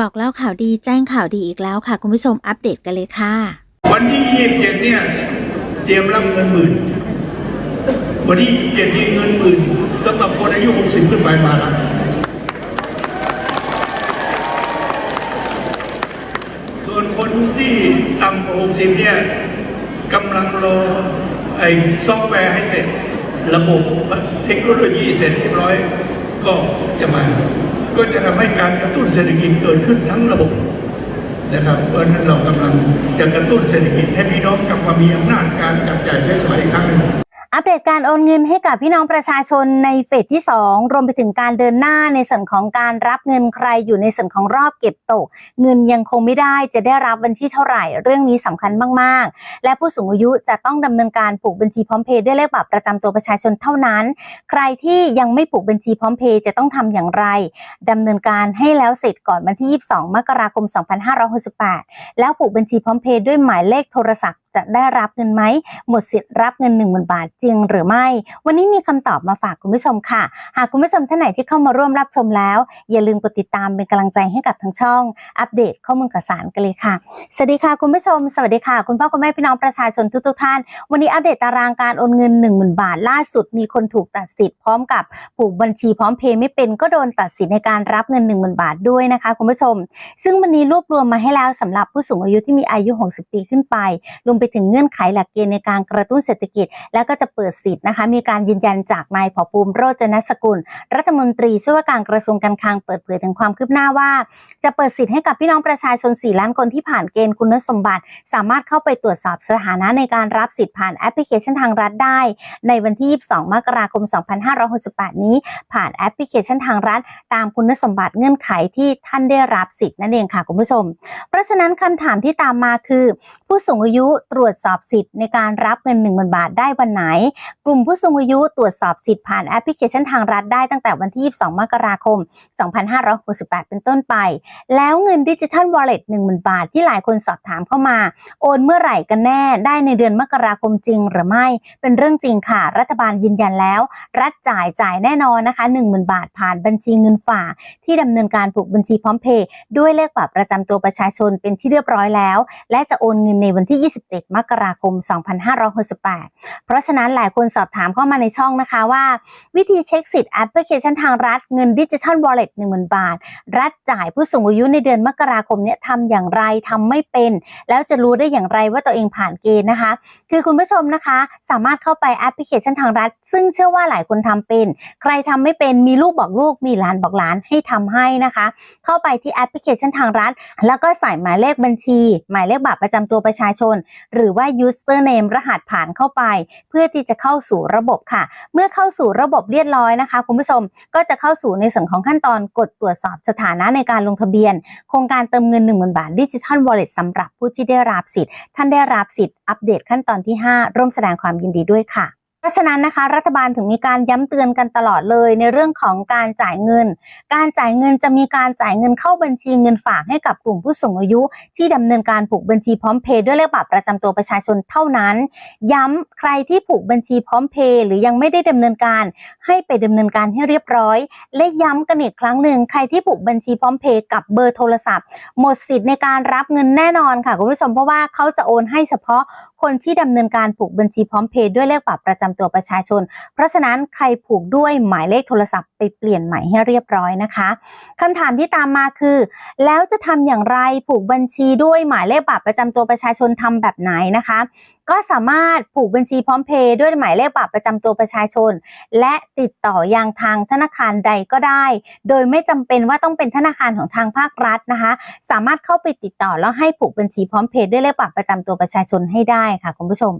บอกเล่าข่าวดีแจ้งข่าวดีอีกแล้วค่ะ คุณผู้ชมอัปเดตกันเลยค่ะ วันที่27เนี่ย เตรียมรับเงินหมื่น วันที่27นี่เงินหมื่นสำหรับคนอายุ60ขึ้นไปมาแล้วส่วนคนที่ต่ำกว่า60เนี่ยกำลังรอไอ้ซอฟต์แวร์ให้เสร็จ ระบบเทคโนโลยีเสร็จเรียบร้อยก็จะมา ก็จะทำให้การกระตุ้นเศรษฐกิจเกิดขึ้นทั้งระบบนะครับ เพราะฉะนั้นเรากำลังจะกระตุ้นเศรษฐกิจให้พี่น้องกลับมามีอำนาจการจับจ่ายใช้สอยอีกครั้งหนึ่ง อัปเดตการโอนเงินให้กับพี่น้องประชาชนในเฟสที่ 2 รวมไปถึงการเดินหน้าในส่วนของการรับเงินใครอยู่ในส่วนของรอบเก็บตก เงินยังคงไม่ได้จะได้รับวันที่เท่าไหร่ เรื่องนี้สำคัญมากๆ และผู้สูงอายุจะต้องดำเนินการผูกบัญชีพร้อมเพย์ด้วยเลขบัตรประจำตัวประชาชนเท่านั้น ใครที่ยังไม่ผูกบัญชีพร้อมเพย์จะต้องทำอย่างไรดำเนินการให้แล้วเสร็จก่อนวันที่ 22 มกราคม 2568 แล้วผูกบัญชีพร้อมเพย์ด้วยหมายเลขโทรศัพท์ จะได้รับเงินไหมหมดสิทธิ์รับเงิน1 0,000 บาทจริงหรือไม่ วันนี้มีคำตอบมาฝากคุณผู้ชมค่ะ หากคุณผู้ชมท่านไหนที่เข้ามาร่วมรับชมแล้ว อย่าลืมกดติดตามเป็นกำลังใจให้กับทางช่อง อัปเดตข้อมูลข่าวสารกันเลยค่ะสวัสดีค่ะคุณผู้ชม สวัสดีค่ะ คุณพ่อคุณแม่พี่น้องประชาชนทุกๆท่าน วันนี้อัปเดตตารางการโอนเงิน 1 0,000 บาท ล่าสุดมีคนถูกตัดสิทธิ์พร้อมกับผูกบัญชีพร้อมเพย์ไม่เป็นก็โดนตัดสิทธิ์ในการรับเงิน 1 0,000 บาทด้วยนะคะคุณผู้ชม ซึ่งวันนี้รวบรวมมาให้แล้วสำหรับผู้สูงอายุที่มีอายุ 60 ปีขึ้นไปรวมไปถึงเงื่อนไขหลักเกณฑ์ในการกระตุ้นเศรษฐกิจ แล้วก็จะเปิดสิทธิ์นะคะ มีการยืนยันจากนายผอภูมิโรจนสกุล รัฐมนตรีช่วยว่าการกระทรวงการคลังเปิดเผยถึงความคืบหน้าว่า จะเปิดสิทธิ์ให้กับพี่น้องประชาชน 4 ล้านคนที่ผ่านเกณฑ์คุณสมบัติ สามารถเข้าไปตรวจสอบสถานะในการรับสิทธิ์ผ่านแอปพลิเคชันทางรัฐได้ ในวันที่ 22 มกราคม 2568 นี้ ผ่านแอปพลิเคชันทางรัฐ ตามคุณสมบัติเงื่อนไขที่ท่านได้รับสิทธิ์นั่นเองค่ะคุณผู้ชม เพราะฉะนั้นคำถามที่ตามมาคือ ผู้สูงอายุตรวจสอบสิทธิ์ในการรับเงิน1 0,000 บาทได้วันไหน กลุ่มผู้สูงอายุตรวจสอบสิทธิ์ผ่านแอปพลิเคชันทางรัฐได้ตั้งแต่วันที่ 22 มกราคม 2568 เป็นต้นไป แล้วเงินดิจิทัลวอลเล็ต10,000 บาทที่หลายคนสอบถามเข้ามา โอนเมื่อไหร่กันแน่ได้ในเดือนมกราคมจริงหรือไม่ เป็นเรื่องจริงค่ะ รัฐบาลยืนยันแล้ว รัฐจ่ายจ่ายแน่นอนนะคะ10,000 บาทผ่านบัญชีเงินฝากที่ดำเนินการผูกบัญชีพร้อมเพย์ด้วยเลขบัตรประจำตัวประชาชนเป็นที่เรียบร้อยแล้ว และจะโอนเงินในวันที่ 27มกราคม 2568 เพราะฉะนั้นหลายคนสอบถามเข้ามาในช่องนะคะว่า วิธีเช็คสิทธิ์แอปพลิเคชันทางรัฐเงินดิจิทัลวอลเล็ต10,000 บาท รัฐจ่ายผู้สูงอายุในเดือนมกราคมเนี่ยทำอย่างไรทำไม่เป็น แล้วจะรู้ได้อย่างไรว่าตัวเองผ่านเกณฑ์นะคะ คือคุณผู้ชมนะคะ สามารถเข้าไปแอปพลิเคชันทางรัฐ ซึ่งเชื่อว่าหลายคนทำเป็น ใครทำไม่เป็นมีลูกบอกลูกมีหลานบอกหลานให้ทำให้นะคะ เข้าไปที่แอปพลิเคชันทางรัฐ แล้วก็ใส่หมายเลขบัญชี หมายเลขบัตรประจำตัวประชาชนหรือว่า username รหัสผ่านเข้าไป เพื่อที่จะเข้าสู่ระบบค่ะ เมื่อเข้าสู่ระบบเรียบร้อยนะคะ คุณผู้ชมก็จะเข้าสู่ในส่วนของขั้นตอนกดตรวจสอบสถานะในการลงทะเบียน โครงการเติมเงิน 1 0,000 บาทดิจิทัลวอลเล็ตสำหรับผู้ที่ได้รับสิทธิ์ ท่านได้รับสิทธิ์อัปเดตขั้นตอนที่ 5 ร่วมแสดงความยินดีด้วยค่ะ ราะฉะนั้นนะคะรัฐบาลถึงมีการย้ำเตือนกันตลอดเลยในเรื่องของการจ่ายเงิน การจ่ายเงินจะมีการจ่ายเงินเข้าบัญชีเงินฝากให้กับกลุ่มผู้สูงอายุ ที่ดำเนินการผูกบัญชีพร้อมเพย์ด้วยเลขบัตรประจำตัวประชาชนเท่านั้น ย้ำใครที่ผูกบัญชีพร้อมเพย์หรือยังไม่ได้ดำเนินการให้ไปดำเนินการให้เรียบร้อย และย้ำกันอีกครั้งหนึ่งใครที่ผูกบัญชีพร้อมเพย์กับเบอร์โทรศัพท์ หมดสิทธิ์ในการรับเงินแน่นอนค่ะคุณผู้ชมเพราะว่าเขาจะโอนให้เฉพาะ คนที่ดำเนินการผูกบัญชีพร้อมเพย์ด้วยเลขบัตรประจำตัวประชาชน เพราะฉะนั้นใครผูกด้วยหมายเลขโทรศัพท์ไปเปลี่ยนใหม่ให้เรียบร้อยนะคะคำถามที่ตามมาคือ แล้วจะทำอย่างไรผูกบัญชีด้วยหมายเลขบัตรประจำตัวประชาชนทำแบบไหนนะคะ ก็สามารถผูกบัญชีพร้อมเพย์ด้วยหมายเลขบัตรประจำตัวประชาชน และติดต่อยังทางธนาคารใดก็ได้ โดยไม่จำเป็นว่าต้องเป็นธนาคารของทางภาครัฐนะคะ สามารถเข้าไปติดต่อแล้วให้ผูกบัญชีพร้อมเพย์ด้วยเลขบัตรประจำตัวประชาชนให้ได้ค่ะคุณผู้ชม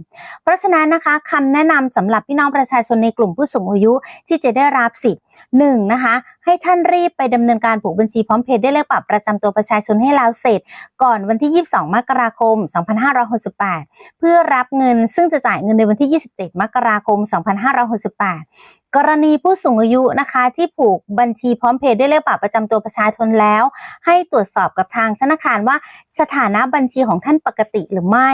เพราะฉะนั้นนะคะคำแนะนำสำหรับพี่น้องประชาชนในกลุ่มผู้สูงอายุที่จะได้รับสิทธิ หนึ่งนะคะ ให้ท่านรีบไปดำเนินการผูกบัญชีพร้อมเพย์ด้วยเลขบัตรประจำตัวประชาชนให้แล้วเสร็จ ก่อนวันที่ 22 มกราคม 2568 เพื่อรับเงินซึ่งจะจ่ายเงินในวันที่ 27 มกราคม 2568 กรณีผู้สูงอายุนะคะที่ผูกบัญชีพร้อมเพย์ด้วยเลขบัตรประจำตัวประชาชนแล้ว ให้ตรวจสอบกับทางธนาคารว่าสถานะบัญชีของท่านปกติหรือไม่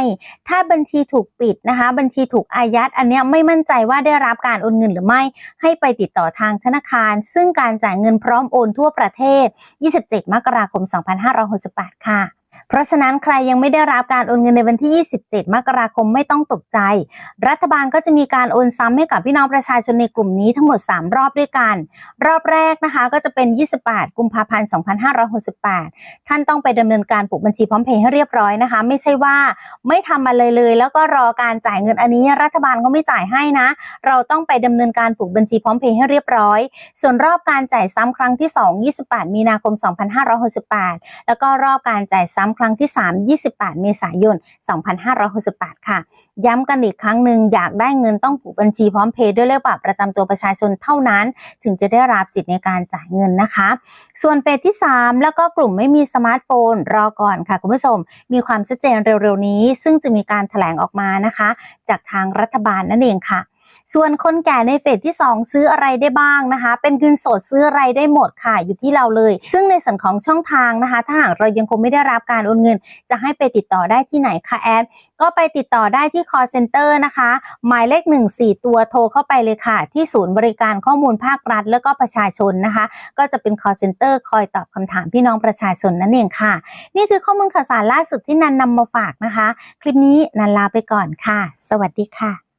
ถ้าบัญชีถูกปิดนะคะ บัญชีถูกอายัด อันนี้ไม่มั่นใจว่าได้รับการโอนเงินหรือไม่ ให้ไปติดต่อทางธนาคาร ซึ่งการจ่ายเงินพร้อมโอนทั่วประเทศ 27 มกราคม 2568 ค่ะ เพราะฉะนั้นใครยังไม่ได้รับการโอนเงินในวันที่ 27 มกราคมไม่ต้องตกใจ รัฐบาลก็จะมีการโอนซ้ำให้กับพี่น้องประชาชนในกลุ่มนี้ทั้งหมด 3 รอบด้วยกัน รอบแรกนะคะก็จะเป็น 28 กุมภาพันธ์ 2568 ท่านต้องไปดำเนินการปลูกบัญชีพร้อมเพย์ให้เรียบร้อยนะคะ ไม่ใช่ว่าไม่ทำมาเลยเลย แล้วก็รอการจ่ายเงินอันนี้ รัฐบาลก็ไม่จ่ายให้นะ เราต้องไปดำเนินการปลูกบัญชีพร้อมเพย์ให้เรียบร้อย ส่วนรอบการจ่ายซ้ำครั้งที่ 2 28 มีนาคม 2568 แล้วก็รอบการจ่ายซ้ำครั้งที่ 3 28 เมษายน 2568 ค่ะ ย้ำกันอีกครั้งหนึ่งอยากได้เงินต้องผูกบัญชีพร้อมเพย์ด้วยเลขบัตรประจำตัวประชาชนเท่านั้น ถึงจะได้รับสิทธิ์ในการจ่ายเงินนะคะ ส่วนเฟสที่ 3 แล้วก็กลุ่มไม่มีสมาร์ทโฟน รอก่อนค่ะคุณผู้ชม มีความชัดเจนเร็วๆนี้ ซึ่งจะมีการแถลงออกมานะคะ จากทางรัฐบาลนั่นเองค่ะ ส่วนคนแก่ในเฟสที่ 2 ซื้ออะไรได้บ้างนะคะ เป็นเงินสดซื้ออะไรได้หมดค่ะอยู่ที่เราเลย ซึ่งในส่วนของช่องทางนะคะ ถ้าหากเรายังคงไม่ได้รับการโอนเงิน จะให้ไปติดต่อได้ที่ไหนคะแอดก็ไปติดต่อได้ที่ call center นะคะ หมายเลข 14 ตัวโทรเข้าไปเลยค่ะ ที่ศูนย์บริการข้อมูลภาครัฐ แล้วก็ประชาชนนะคะ ก็จะเป็น call center คอยตอบคำถามพี่น้องประชาชนนั่นเองค่ะ นี่คือข้อมูลข่าวสารล่าสุดที่นันนำมาฝากนะคะ คลิปนี้นันลาไปก่อนค่ะ สวัสดีค่ะ